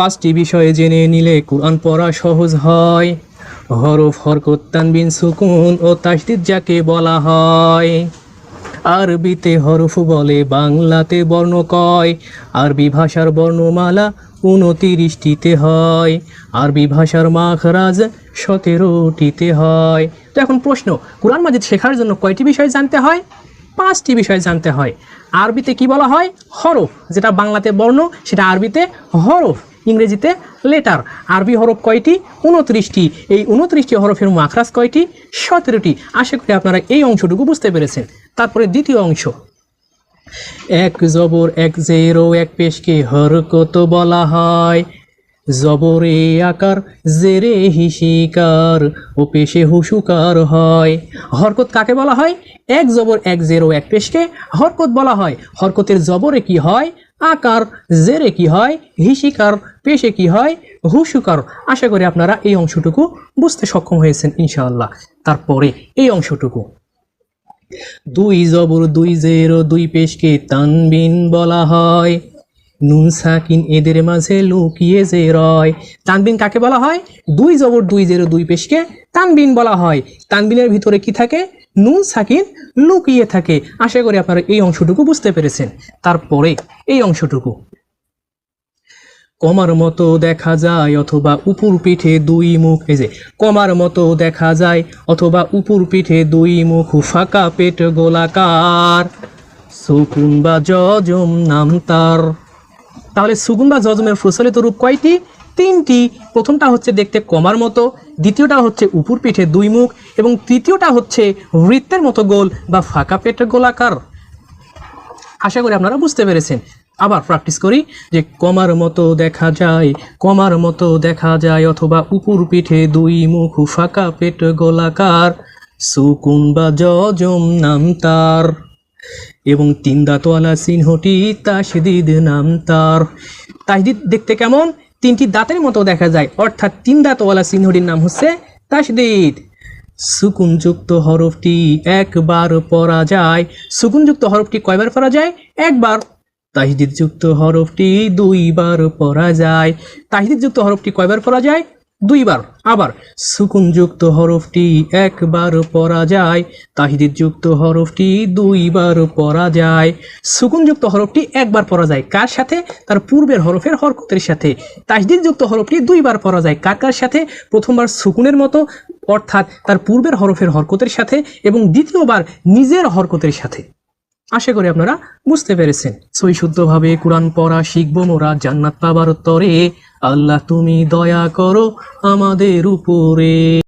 পাঁচটি বিষয়ে জেনে নিলে কোরআন পড়া সহজ হয়। হরফ, হরকত, তানবিন, সুকুন ও তাসদিদ যাকে বলা হয়। আরবিতে হরফ বলে বাংলাতে বর্ণ কয়। আরবি ভাষার বর্ণমালা উনতিরিশটিতে হয়। আরবি ভাষার মাখরাজ সতেরোটিতে হয়। তো এখন প্রশ্ন, কোরআন মাজিদ শেখার জন্য কয়টি বিষয় জানতে হয়? পাঁচটি বিষয় জানতে হয়। আরবিতে কি বলা হয়? হরফ, যেটা বাংলাতে বর্ণ, সেটা আরবিতে হরফ। ইংরেজিতে লেটার আরবি হরফ কয়টি? উনত্রিশটি। এই উনত্রিশটি হরফের মাখরাজ কয়টি? সতেরোটি। আশা করি আপনারা এই অংশটুকু বুঝতে পেরেছেন। তারপরে দ্বিতীয় অংশ। এক জবর, এক জেরো, এক পেশকে হরকত বলা হয়? জবরে আকার, জেরে হিসিকার ও পেশে হুসুকার হয়। হরকত কাকে বলা হয়? এক জবর, এক জেরো, এক পেশকে হরকত বলা হয়। হরকতের জবরে কি হয়? আকার, জেরে কি হয়, হিসিকার, পেশে কি হয়, হুসুকার। আশা করি আপনারা এই অংশটুকু বুঝতে সক্ষম হয়েছেন ইনশাআল্লাহ। তারপরে এই অংশটুকু। দুই জবর, দুই জেরো, দুই পেশকে তানবিন বলা হয়। নুন সাকিন এদের মাঝে লুকিয়ে যে রয়। তানবিন কাকে বলা হয়? দুই জবর দুই জেরো দুই পেশকে তানবিন বলা হয়। তানবিনের ভিতরে কি থাকে? নুন সাকিন লুকিয়ে থাকে। আশা করি আপনারা এই অংশটুকু বুঝতে পেরেছেন। তারপরে এই অংশটুকু। কমার মতো দেখা যায় অথবা উপর পিঠে দুই মুখ। এই যে, কমার মতো দেখা যায় অথবা উপর পিঠে দুই মুখ। ফাঁকা পেট গোলাকার। সুকুন বা জজম নাম তার। তাহলে সুকুন বা জজমের প্রচলিত রূপ কয়টি? তিনটি। প্রথমটা হচ্ছে দেখতে কমার মতো, দ্বিতীয়টা হচ্ছে উপর পিঠে দুই মুখ, এবং তৃতীয়টা হচ্ছে বৃত্তের মতো গোল বা ফাঁকা পেট গোলাকার। আশা করি আপনারা বুঝতে পেরেছেন। আবার প্র্যাকটিস করি যে কমার মতো দেখা যায়, কমার মতো দেখা যায়, অথবা উপর পিঠে দুই মুখ, ফাঁকা পেট গোলাকার। সুকুন বা জজম নাম তার। এবং তিন দাঁতওয়ালা চিহ্নটি তাসদিদ নাম তার। তাসদিদ দেখতে কেমন? তিনটি দাঁতের মতো দেখা যায়। অর্থাৎ তিন দাঁতওয়ালা চিহ্নটির নাম হচ্ছে তাসদিদ। সুকুনযুক্ত হরফটি একবার পড়া যায়। সুকুনযুক্ত হরফটি কয়বার পড়া যায়? একবার। তাহিদিদযুক্ত হরফটি দুইবার পড়া যায়। তাহিদিদযুক্ত হরফটি কয়বার পড়া যায়? দুইবার, আবার। সুকুনযুক্ত হরফটি একবার পড়া যায় তাহিদিদযুক্ত হরফটি দুইবার পড়া যায়। সুকুনযুক্ত হরফটি একবার পড়া যায়, কার সাথে? তার পূর্বের হরফের হরকতের সাথে। তাহিদিদযুক্ত হরফটি দুইবার পড়া যায়, কার কার সাথে? প্রথমবার সুকুনের মতো, অর্থাৎ তার পূর্বের হরফের হরকতের সাথে এবং দ্বিতীয়বার নিজের হরকতের সাথে। আশা করি আপনারা বুঝতে পেরেছেন। সই শুদ্ধভাবে কোরআন পড়া শিখব, মোরা জান্নাত পাবার তরে। আল্লাহ তুমি দয়া করো আমাদের উপরে।